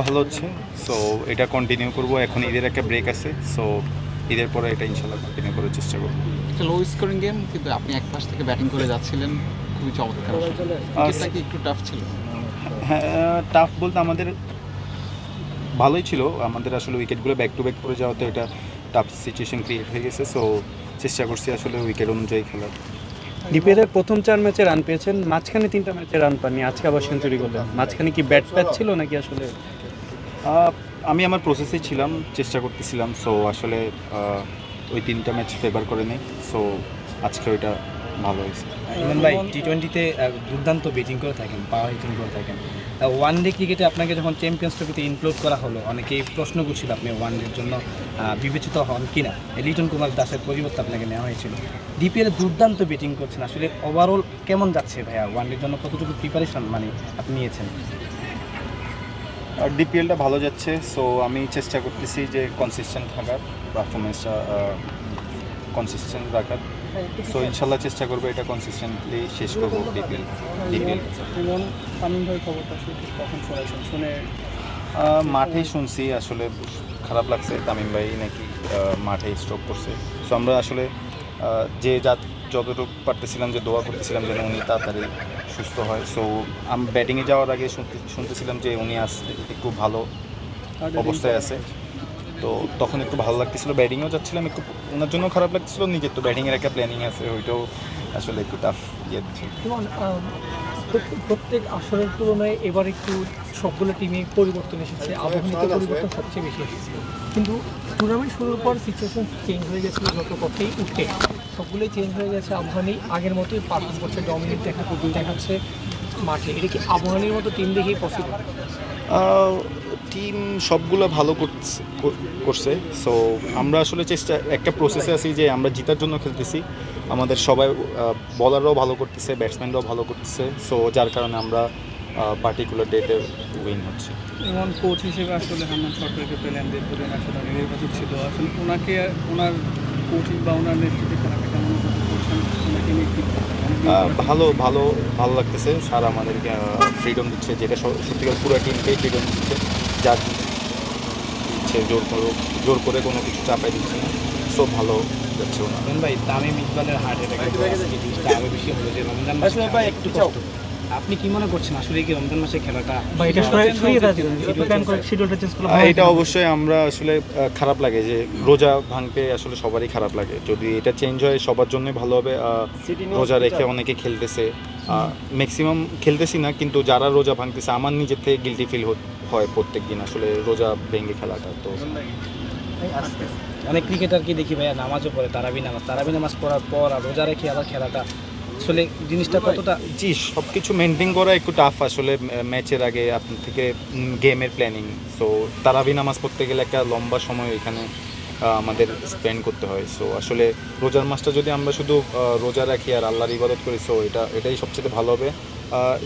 ভালো হচ্ছে। সো এটা কন্টিনিউ করব। এখন ঈদের একটা ব্রেক আছে। সো ঈদের পরে এটা ইনশাল্লাহ কন্টিনিউ করার চেষ্টা করব। একটা লো স্কোরিং গেম কিন্তু আপনি এক পাশ থেকে ব্যাটিং করে যাচ্ছিলেন। খুবই চমৎকার উইকেটটা কি একটু টাফ ছিল? হ্যাঁ টাফ বলতে আমাদের ভালোই ছিল। আমাদের আসলে উইকেটগুলো ব্যাক টু ব্যাক করে যাওয়াতে এটা টাফ সিচুয়েশন ক্রিয়েট হয়ে গেছে। সো চেষ্টা করছি আসলে উইকেট অনুযায়ী খেলার। ডিপিএলের প্রথম চার ম্যাচে রান পেয়েছেন, মাঝখানে তিনটা ম্যাচে রান পাননি। আজকে আবার সেঞ্চুরি করলেন। মাঝখানে কি ব্যাট প্যাট ছিল নাকি আসলে? আমি আমার প্রসেসেই ছিলাম, চেষ্টা করতেছিলাম। সো আসলে ওই তিনটা ম্যাচ ফেভার করে নেই সো আজকে ওইটা ভালো হয়েছে। ইমন ভাই টি টোয়েন্টিতে দুর্দান্ত ব্যাটিং করে থাকেন পাওয়ার হিটিং করে থাকেন। ওয়ান ডে ক্রিকেটে আপনাকে যখন চ্যাম্পিয়ন্স ট্রফিতে ইনক্লুড করা হলো অনেকেই প্রশ্ন করছিল আপনি ওয়ান ডের জন্য বিবেচিত হন কিনা। লিটন কুমার দাসের পরিবর্তে আপনাকে নেওয়া হয়েছিল। ডিপিএল দুর্দান্ত ব্যাটিং করছেন। আসলে ওভারঅল কেমন যাচ্ছে ভাইয়া? ওয়ান ডের জন্য কতটুকু প্রিপারেশন মানে আপনি নিয়েছেন? আর ডিপিএলটা ভালো যাচ্ছে। সো আমি চেষ্টা করতেছি যে কনসিস্টেন্ট থাকার পারফরমেন্সটা কনসিস্টেন্ট রাখার। সো ইনশাল্লাহ চেষ্টা করব এটা কনসিস্টেন্টলি শেষ করব ডিপিএল মাঠেই শুনছি আসলে খারাপ লাগছে। তামিম ভাই নাকি মাঠে স্ট্রোক করছে। সো আমরা আসলে যে যা যতটুকু পারতেছিলাম যে দোয়া করতেছিলাম যেন উনি তাড়াতাড়ি সুস্থ হয়। সো আমি ব্যাটিংয়ে যাওয়ার আগে শুনতে শুনতেছিলাম যে উনি আসতে একটু ভালো অবস্থায় আছে। তো তখন একটু ভালো লাগতেছিল ব্যাটিংও যাচ্ছিলাম একটু ওনার জন্য খারাপ লাগতেছিল নিজের তো ব্যাটিংয়ের একটা প্ল্যানিং আছে ওইটাও আসলে একটু টাফ ইয়ে দিচ্ছে। প্রত্যেক- প্রত্যেক আসরের তুলনায় এবার একটু সবগুলো টিমে পরিবর্তন এসেছে আবহাওয়াতে পরিবর্তন সবচেয়ে বেশি এসেছে। কিন্তু টুর্নামেন্ট শুরুর পর সিচুয়েশন চেঞ্জ হয়ে গেছিল যত পথেই উঠে। সবগুলোই চেঞ্জ হয়ে গেছে আবহানি আগের মতোই পারফর্ম করছে ডমিনেট দেখা দেখাচ্ছে মাঠে। এটা কি আবহানির মতো টিম দেখেই পসিবল টিম সবগুলো ভালো করছে করছে। সো আমরা আসলে চেষ্টা একটা প্রসেসে আছি যে আমরা জিতার জন্য খেলতেছি। আমাদের সবাই বলাররাও ভালো করতেছে ব্যাটসম্যানরাও ভালো করতেছে। সো যার কারণে আমরা পার্টিকুলার ডেটে উইন হচ্ছে। ইমন কোচ হিসেবে আসলে হান্নান সরকারকে পেলেন দীর্ঘদিন আসলে নির্বাচিত ছিল। আসলে ওনাকে ওনার কোচিং বা ওনার নেতৃত্বে খেলাটা কেমন ওনাকে ভালো ভালো ভালো লাগতেছে। স্যার আমাদেরকে ফ্রিডম দিচ্ছে যেটা সত্যিকার পুরো টিমকেই ফ্রিডম দিচ্ছে। যার ইচ্ছে জোর করো জোর করে কোনো কিছু চাপাই দিচ্ছে না। সব ভালো যাচ্ছে ওনার ইমন ভাই তামিম ইকবালের হার্ট অ্যাটাক আমি জিনিসটা আরও বেশি হলো যে রমজান মাসে একটু কষ্ট আপনি কি মনে করছেন? আসলে কি রমজান মাসে খেলাটা বা এটা শিডিউলটা চেঞ্জ অবশ্যই আমরা আসলে খারাপ লাগে যে রোজা ভাঙতে আসলে সবারই খারাপ লাগে। যদি এটা চেঞ্জ হয় সবার জন্যই ভালো হবে। রোজা রেখে অনেকে খেলতেছে। ম্যাক্সিমাম খেলতেছি না কিন্তু যারা রোজা ভাঙতেছে আমার নিজের থেকে গিলটি ফিল হয় প্রত্যেক দিন আসলে রোজা ভেঙে খেলাটা তো। অনেক ক্রিকেটারকে দেখি ভাইয়া নামাজও পড়ে তারাবি নামাজ। তারাবি নামাজ পড়ার পর আর রোজা রেখে আবার খেলাটা আসলে জিনিসটা কতটা জি সব কিছু মেনটেন করা একটু টাফ আসলে ম্যাচের আগে আপনার থেকে গেমের প্ল্যানিং সো তারাবি নামাজ পড়তে গেলে একটা লম্বা সময় এখানে আমাদের স্পেন্ড করতে হয়। সো আসলে রোজার মাসটা যদি আমরা শুধু রোজা রাখি আর আল্লাহর ইবাদত করি সো এটা এটাই সবচেয়ে ভালো হবে।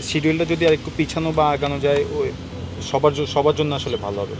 শিডিউলটা যদি আর একটু পিছানো বা আগানো যায় ওই সবার সবার জন্য আসলে ভালো হবে